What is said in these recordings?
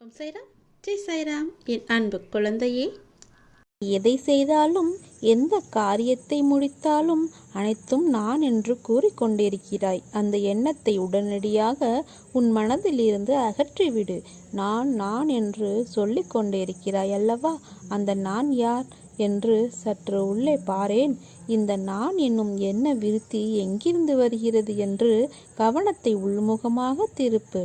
ஓம் சைராம். ஜெய் சைராம் என் அன்பு குழந்தையே. எதை செய்தாலும் எந்த காரியத்தை முடித்தாலும் அனைத்தும் நான் என்று கூறிக்கொண்டிருக்கிறாய் அந்த எண்ணத்தை உடனடியாக உன் மனதிலிருந்து அகற்றிவிடு. நான் நான் என்று சொல்லிக்கொண்டிருக்கிறாய் அல்லவா? அந்த நான் யார் என்று சற்று உள்ளே பாரேன். இந்த நான் என்னும் எண்ண விருத்தி எங்கிருந்து வருகிறது என்று கவனத்தை உள்முகமாக திருப்பு.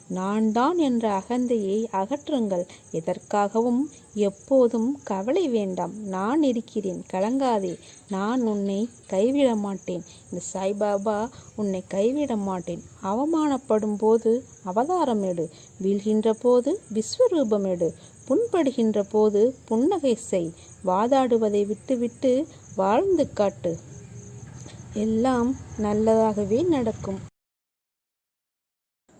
நான் தான் என்ற அகந்தையை அகற்றுங்கள். எதற்காகவும் எப்போதும் கவலை வேண்டாம். நான் இருக்கிறேன். கலங்காதே. நான் உன்னை கைவிட மாட்டேன் இந்த சாய்பாபா உன்னை கைவிட மாட்டேன் அவமானப்படும் போது அவதாரம் எடு வீழ்கின்ற போது விஸ்வரூபம் எடு புண்படுகின்ற போது புன்னகை செய். வாதாடுவதை விட்டுவிட்டு வாழ்ந்து காட்டு. எல்லாம் நல்லதாகவே நடக்கும்.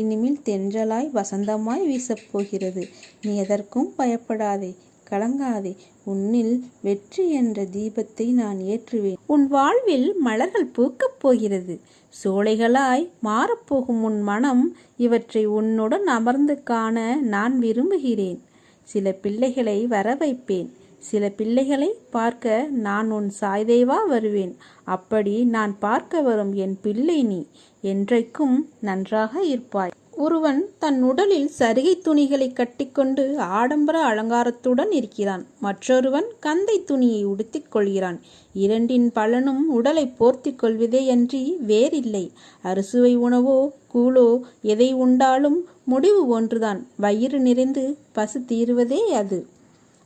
இனிமேல் தென்றலாய் வசந்தமாய் வீசப்போகிறது. நீ எதற்கும் பயப்படாதே கலங்காதே. உன்னில் வெற்றி என்ற தீபத்தை நான் ஏற்றுவேன். உன் வாழ்வில் மலர்கள் பூக்கப் போகிறது. சோலைகளாய் மாறப்போகும் உன் மனம் இவற்றை உன்னுடன் அமர்ந்து காண நான் விரும்புகிறேன். சில பிள்ளைகளை வர வைப்பேன் சில பிள்ளைகளை பார்க்க நான் உன் சாய்தேவா வருவேன். அப்படி நான் பார்க்க வரும் என் பிள்ளை நீ என்றைக்கும் நன்றாக இருப்பாய். ஒருவன் தன் உடலில் சரிகை துணிகளை கட்டிக்கொண்டு ஆடம்பர அலங்காரத்துடன் இருக்கிறான். மற்றொருவன் கந்தை துணியை உடுத்திக் கொள்கிறான். இரண்டின் பலனும் உடலை போர்த்திக் கொள்வதேயன்றி வேறில்லை. அறுசுவை உணவோ கூழோ எதை உண்டாலும் முடிவு ஒன்றுதான். வயிறு நிறைந்து பசு தீருவதே அது.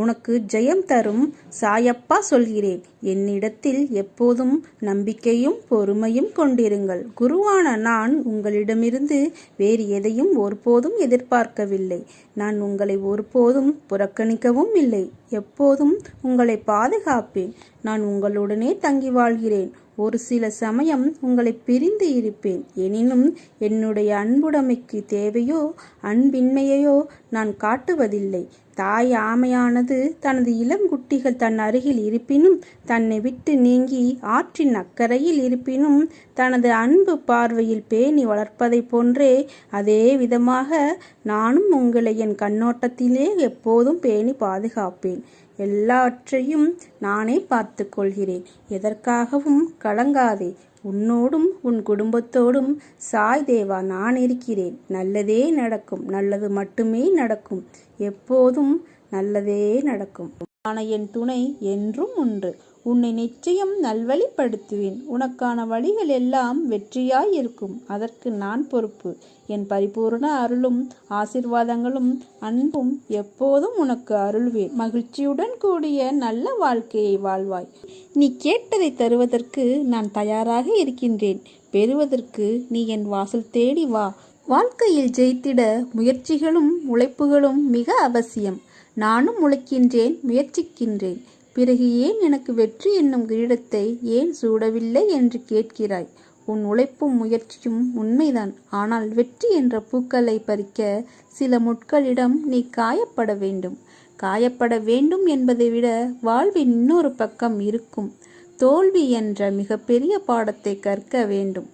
உனக்கு ஜெயம் தரும் சாயப்பா சொல்கிறேன். என்னிடத்தில் எப்போதும் நம்பிக்கையும் பொறுமையும் கொண்டிருங்கள். குருவான நான் உங்களிடமிருந்து வேறு எதையும் ஒருபோதும் எதிர்பார்க்கவில்லை. நான் உங்களை ஒருபோதும் புறக்கணிக்கவும் இல்லை. எப்போதும் உங்களை பாதுகாப்பேன். நான் உங்களுடனே தங்கி வாழ்கிறேன். ஒரு சில சமயம் உங்களை பிரிந்து இருப்பேன். எனினும் என்னுடைய அன்புடைமைக்கு தேவையோ அன்பின்மையையோ நான் காட்டுவதில்லை. தாய் ஆமையானது தனது இளங்குட்டிகள் தன் அருகில் இருப்பினும் தன்னை விட்டு நீங்கி ஆற்றின் அக்கறையில் இருப்பினும் தனது அன்பு பார்வையில் பேணி வளர்ப்பதைப் போன்றே அதே விதமாக நானும் உங்களை என் கண்ணோட்டத்திலே எப்போதும் பேணி பாதுகாப்பேன். எல்லாவற்றையும் நானே பார்த்து கொள்கிறேன் எதற்காகவும் கலங்காதே. உன்னோடும் உன் குடும்பத்தோடும் சாய் தேவா நான் இருக்கிறேன். நல்லதே நடக்கும். நல்லது மட்டுமே நடக்கும். எப்போதும் நல்லதே நடக்கும். ஆன என் துணை என்றும் உண்டு. உன்னை நிச்சயம் நல்வழிப்படுத்துவேன். உனக்கான வழிகள் எல்லாம் வெற்றியாய் இருக்கும் அதற்கு நான் பொறுப்பு. என் பரிபூர்ண அருளும் ஆசிர்வாதங்களும் அன்பும் எப்போதும் உனக்கு அருள்வேன் மகிழ்ச்சியுடன் கூடிய நல்ல வாழ்க்கையை வாழ்வாய். நீ கேட்டதை தருவதற்கு நான் தயாராக இருக்கின்றேன். பெறுவதற்கு நீ என் வாசல் தேடி வா. வாழ்க்கையில் ஜெயித்திட முயற்சிகளும் உழைப்புகளும் மிக அவசியம். நானும் உழைக்கின்றேன் முயற்சிக்கின்றேன். பிறகு ஏன் எனக்கு வெற்றி என்னும் கிரீடத்தை ஏன் சூடவில்லை என்று கேட்கிறாய்? உன் உழைப்பும் முயற்சியும் உண்மைதான். ஆனால் வெற்றி என்ற பூக்களை பறிக்க சில முட்களிடம் நீ காயப்பட வேண்டும். காயப்பட வேண்டும் என்பதை விட வாழ்வின் இன்னொரு பக்கம் இருக்கும். தோல்வி என்ற மிகப்பெரிய பாடத்தை கற்க வேண்டும்.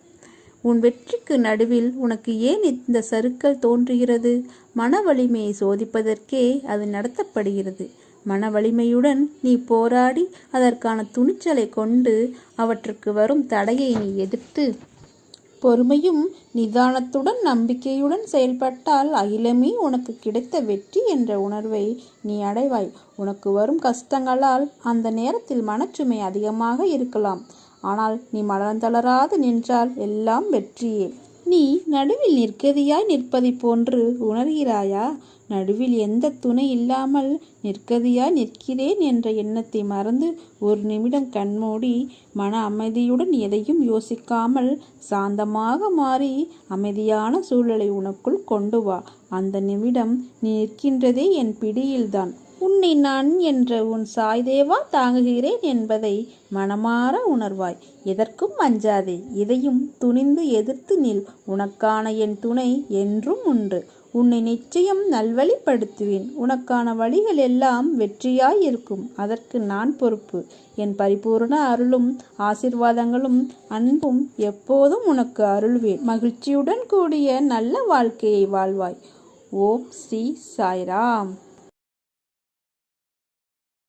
உன் வெற்றிக்கு நடுவில் உனக்கு ஏன் இந்த சருக்கள் தோன்றுகிறது? மன வலிமையை சோதிப்பதற்கே அது நடத்தப்படுகிறது. மன வலிமையுடன் நீ போராடி அதற்கான துணிச்சலை கொண்டு அவற்றுக்கு வரும் தடையை நீ எதிர்த்து பொறுமையும் நிதானத்துடன் நம்பிக்கையுடன் செயல்பட்டால் அகிலமே உனக்கு கிடைத்த வெற்றி என்ற உணர்வை நீ அடைவாய். உனக்கு வரும் கஷ்டங்களால் அந்த நேரத்தில் மனச்சுமை அதிகமாக இருக்கலாம். ஆனால் நீ மலர்ந்தளராது நின்றால் எல்லாம் வெற்றியே. நீ நடுவில் நிற்கதியாய் நிற்பதைப் போன்று உணர்கிறாயா? நடுவில் எந்த துணை இல்லாமல் நிற்கதியாய் நிற்கிறேன் என்ற எண்ணத்தை மறந்து ஒரு நிமிடம் கண்மூடி மன அமைதியுடன் எதையும் யோசிக்காமல் சாந்தமாக மாறி அமைதியான சூழலை உனக்குள் கொண்டு வா. அந்த நிமிடம் நீ நிற்கின்றதே என் பிடியில்தான். உன்னை நான் என்ற உன் சாய்தேவா தாங்குகிறேன் என்பதை மனமாற உணர்வாய். எதற்கும் அஞ்சாதே இதையும் துணிந்து எதிர்த்து நில். உனக்கான என் துணை என்றும் உண்டு. உன்னை நிச்சயம் நல்வழிப்படுத்துவேன். உனக்கான வழிகள் எல்லாம் வெற்றியாய் இருக்கும். அதற்கு நான் பொறுப்பு. என் பரிபூர்ண அருளும் ஆசிர்வாதங்களும் அன்பும் எப்போதும் உனக்கு அருள்வேன். மகிழ்ச்சியுடன் கூடிய நல்ல வாழ்க்கையை வாழ்வாய். ஓம் ஸ்ரீ சாய்ராம்.